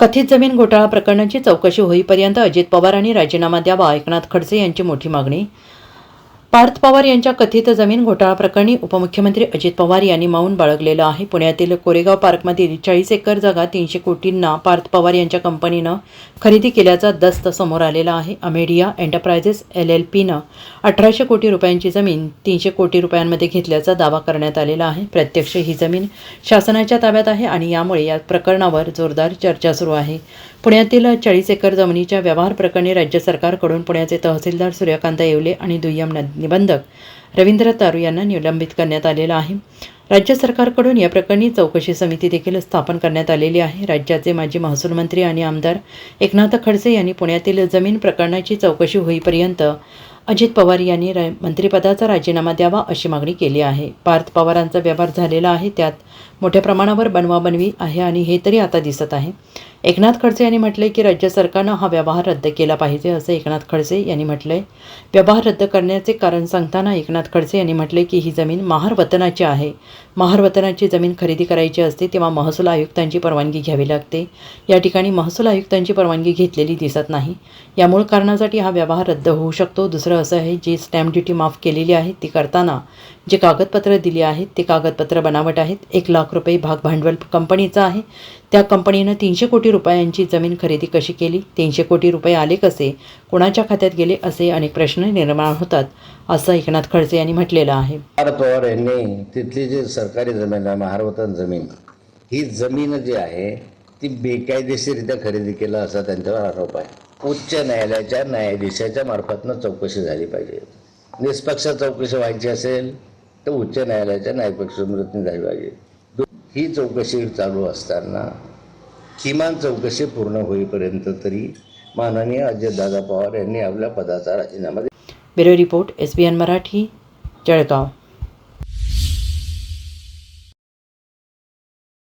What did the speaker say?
कथित जमीन घोटाळा प्रकरणाची चौकशी होईपर्यंत अजित पवारांनी राजीनामा द्यावा एकनाथ खडसे यांची मोठी मागणी पार्थ पवार यांच्या कथित जमीन घोटाळा प्रकरणी उपमुख्यमंत्री अजित पवार यांनी मौन बाळगलेलं आहे. पुण्यातील कोरेगाव पार्कमधील चाळीस एकर जागा तीनशे कोटींना पार्थ पवार यांच्या कंपनीनं खरेदी केल्याचा दस्त समोर आलेला आहे. अमेडिया एंटरप्रायझेस एल एल पीनं अठराशे कोटी रुपयांची जमीन तीनशे कोटी रुपयांमध्ये घेतल्याचा दावा करण्यात आलेला आहे. प्रत्यक्ष ही जमीन शासनाच्या ताब्यात आहे आणि यामुळे या प्रकरणावर जोरदार चर्चा सुरू आहे. पुण्यातील चाळीस एकर जमिनीच्या व्यवहार प्रकरणी राज्य सरकारकडून पुण्याचे तहसीलदार सूर्यकांत येवले आणि दुय्यम न- निबंधक रवींद्र तारू यांना निलंबित करण्यात आलेलं आहे. राज्य सरकारकडून या प्रकरणी चौकशी समिती देखील स्थापन करण्यात आलेली आहे. राज्याचे माजी महसूल मंत्री आणि आमदार एकनाथ खडसे यांनी पुण्यातील जमीन प्रकरणाची चौकशी होईपर्यंत अजित पवार यांनी रा मंत्रिपदाचा राजीनामा द्यावा अशी मागणी केली आहे. पार्थ पवारांचा व्यवहार झालेला आहे. त्यात मोठ्या प्रमाणावर बनवाबनवी आहे आणि हे तरी आता दिसत आहे. एकनाथ खडसे यांनी म्हटले की राज्य सरकारनं हा व्यवहार रद्द केला पाहिजे असं एकनाथ खडसे यांनी म्हटले. व्यवहार रद्द करण्याचे कारण सांगताना एकनाथ खडसे यांनी म्हटले की ही जमीन महारवतनाची आहे. महारवतनाची जमीन खरेदी करायची असते तेव्हा महसूल आयुक्तांची परवानगी घ्यावी लागते. या ठिकाणी महसूल आयुक्तांची परवानगी घेतलेली दिसत नाही. या मूळ कारणासाठी हा व्यवहार रद्द होऊ शकतो. दुसरं असं आहे जी स्टॅम्प ड्युटी माफ केलेली आहे ती करताना जे कागदपत्र दिली आहेत ते कागदपत्र बनावट आहेत. एक लाख रुपये भाग भांडवल कंपनीचं आहे. त्या कंपनीनं तीनशे कोटी रुपयांची जमीन खरेदी कशी केली? तीनशे कोटी रुपये आले कसे? कोणाच्या खात्यात गेले असे अनेक प्रश्न निर्माण होतात असं एकनाथ खडसे यांनी म्हटलेलं आहे. पार पवार यांनी तिथली जी सरकारी जमीन आहे महारवतन जमीन ही जमीन जी आहे ती बेकायदेशीरित्या खरेदी केलं असा त्यांच्यावर आरोप आहे. उच्च न्यायालयाच्या न्यायाधीशाच्या मार्फतनं चौकशी झाली पाहिजे. निष्पक्ष चौकशी व्हायची असेल तर उच्च न्यायालयाच्या न्यायपक्ष झाली पाहिजे. ही चौकशी चालू असताना किमान चौकशी पूर्ण होईपर्यंत तरी माननीय अजितदादा पवार यांनी आपल्या पदाचा राजीनामा bureau report S B N Marathi Jalgaon.